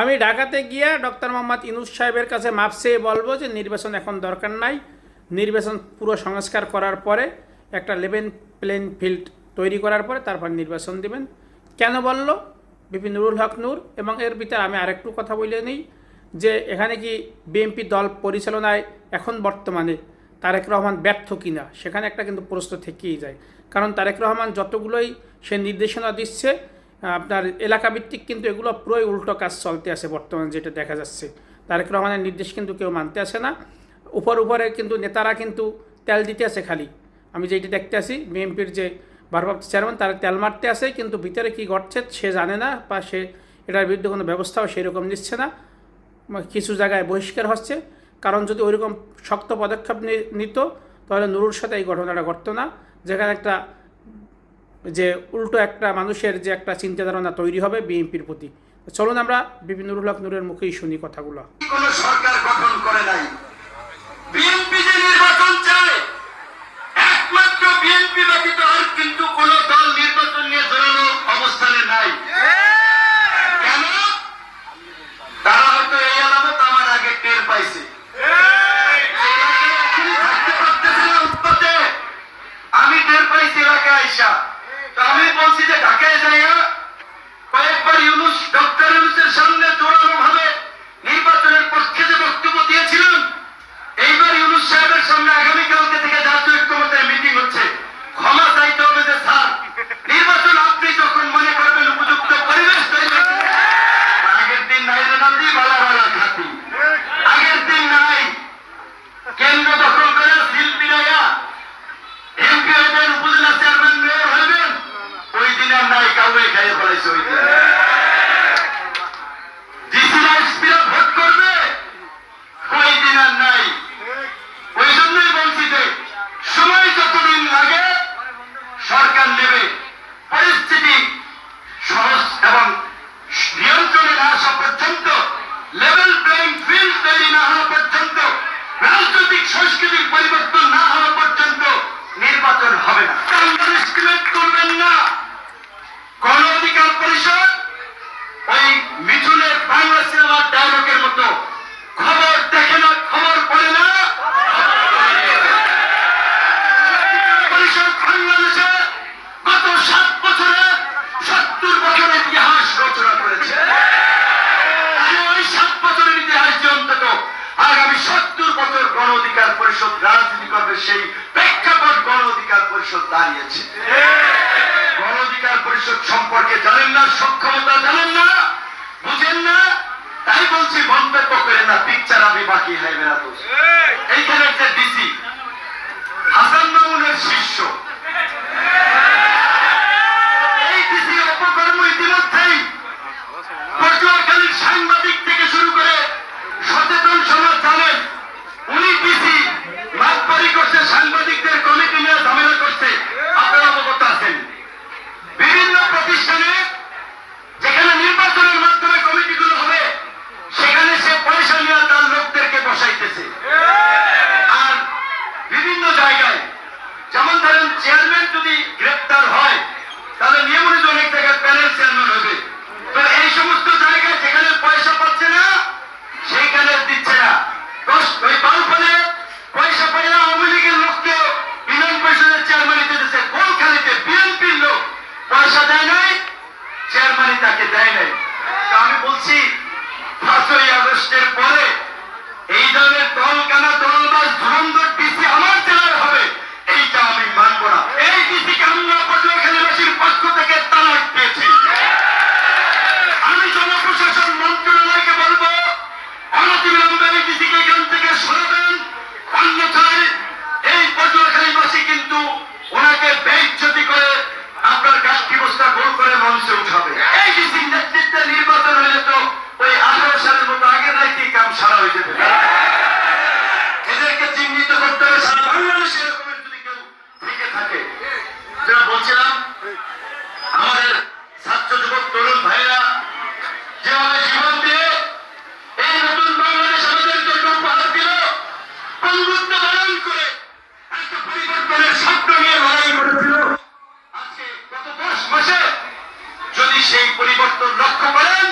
আমি ঢাকাতে গিয়ে ডক্টর মোহাম্মদ ইনুস সাহেবের কাছে মাপ বলব যে নির্বাচন এখন দরকার নাই। নির্বাচন পুরো সংস্কার করার পরে, একটা লেভেন প্লেন ফিল্ড তৈরি করার পরে তারপর নির্বাচন দিবেন। কেন বলল? বিপিন নুরুল হক নূর এবং এর ভিতরে আমি আরেকটু কথা বলে নিই যে এখানে কি বিএনপি দল পরিচালনায় এখন বর্তমানে তারেক রহমান ব্যর্থ কিনা, সেখানে একটা কিন্তু প্রশ্ন থেকেই যায়। কারণ তারেক রহমান যতগুলোই সে নির্দেশনা দিচ্ছে, আপনার এলাকাভিত্তিক কিন্তু এগুলো পুরোই উল্টো কাজ চলতে আছে বর্তমানে যেটা দেখা যাচ্ছে। তারেক রহমানের নির্দেশ কিন্তু কেউ মানতে আসে না। উপর উপরে কিন্তু নেতারা কিন্তু তেল দিতে আছে খালি। আমি যেটি দেখতে আসি, বিএনপির যে ভারপ্রাপ্ত চেয়ারম্যান, তারা তেল মারতে আসে, কিন্তু ভিতরে কী ঘটছে সে জানে না বা সে এটার বিরুদ্ধে কোনো ব্যবস্থাও সেরকম নিচ্ছে না। কিছু জায়গায় বহিষ্কার হচ্ছে। কারণ যদি ওইরকম শক্ত পদক্ষেপ নিত, তাহলে নুরুর সাথে এই ঘটনাটা ঘটতো না। যেখানে একটা যে উল্টো একটা মানুষের যে একটা চিন্তা ধারণা তৈরি হবে বিএনপির প্রতি। চলুন আমরা বিভিন্ন নুরুল হক নুরের মুখেই শুনি কথাগুলো। সরকার নাই বিএনপি যে নির্বাচন চায় একমাত্র বিএনপি ব্যতীত আর কিন্তু কোন দল নির্বাচন নিয়ে জোরালো অবস্থানে নাই কেন তারা হয়তো এই আলামত আমার আগে টের পাইছে এলাকায় এখনই থাকতে পারতেছে না উৎপাতে। আমি টের পাইছি এলাকায় আইসা। তো আমি বলছি যে ঢাকায় যাইয়া কয়েকবার ইউনুস ডক্টর ইউনুসের সামনে জোরালো ভাবে গণ অধিকার পরিষদ রাজনীতি করবে সেই প্রেক্ষাপট গণ অধিকার পরিষদ দাঁড়িয়েছে। গণ অধিকার পরিষদ সম্পর্কে জানেন না, সক্ষমতা জানেন না, বুঝেন না। তাই বলছি, মন্তব্য করে না পিকচার আমি বাকি হয় বেড়াতো এইখানে একটা ডিসি, হাসান মামুনের শিষ্য এই ডিসি অপকর্ম ইতিমধ্যেই পটুয়াখালীর সাংবাদিক থেকে শুরু করে সচেতন সমাজ জানেন উনি ডিসি মাতবাড়ি করছে সাংবাদিকদের কমিটি নিয়ে ঝামেলা করছে আপনারা অবগত আছেন বিভিন্ন প্রতিষ্ঠানে যেখানে নির্বাচনের মাধ্যমে কমিটিগুলো হবে সেখানে সে পয়সা নিয়ে তার লোকদেরকে বসাইতেছে আর বিভিন্ন জায়গায় যেমন ধরেন চেয়ারম্যান যদি গ্রেপ্তার হয় তাহলে নিয়ম অনুযায়ী অনেক জায়গায় প্যানেল চেয়ারম্যান হবে তো এই সমস্ত জায়গায় যেখানে পয়সা পাচ্ছে না সেইখানে দিচ্ছে না দশ- ওই বাউফলে পয়সা পাইলে আওয়ামী লীগের লোককে ইউনিয়ন পরিষদের চেয়ারম্যান দিতেছে গোলখালিতে বিএনপির লোক পয়সা দেয় নাই চেয়ারম্যানই তাকে দেয় নাই। আমি বলছি পাঁচই আগস্টের পরে এই ধরনের দল কানা দলবাজ ধুরন্ধর ডিসি আমার জেলার হবে, এইটা আমি মানব না। এই ডিসিকে আমরা পটুয়াখালীবাসীর পক্ষ থেকে তালাক পেয়েছি। আমি জনপ্রশাসন মন্ত্রণালয়কে বলব, অনতিবিলম্বে এই ডিসিকে এখান থেকে অন্যথায় এই পটুয়াখালীবাসী কিন্তু ওনাকে বেইজ্জতি করে আপনার গাছটি বস্তা গোল করে মঞ্চে উঠাবে? এই সেই পরিবর্তন লক্ষ্য করেন।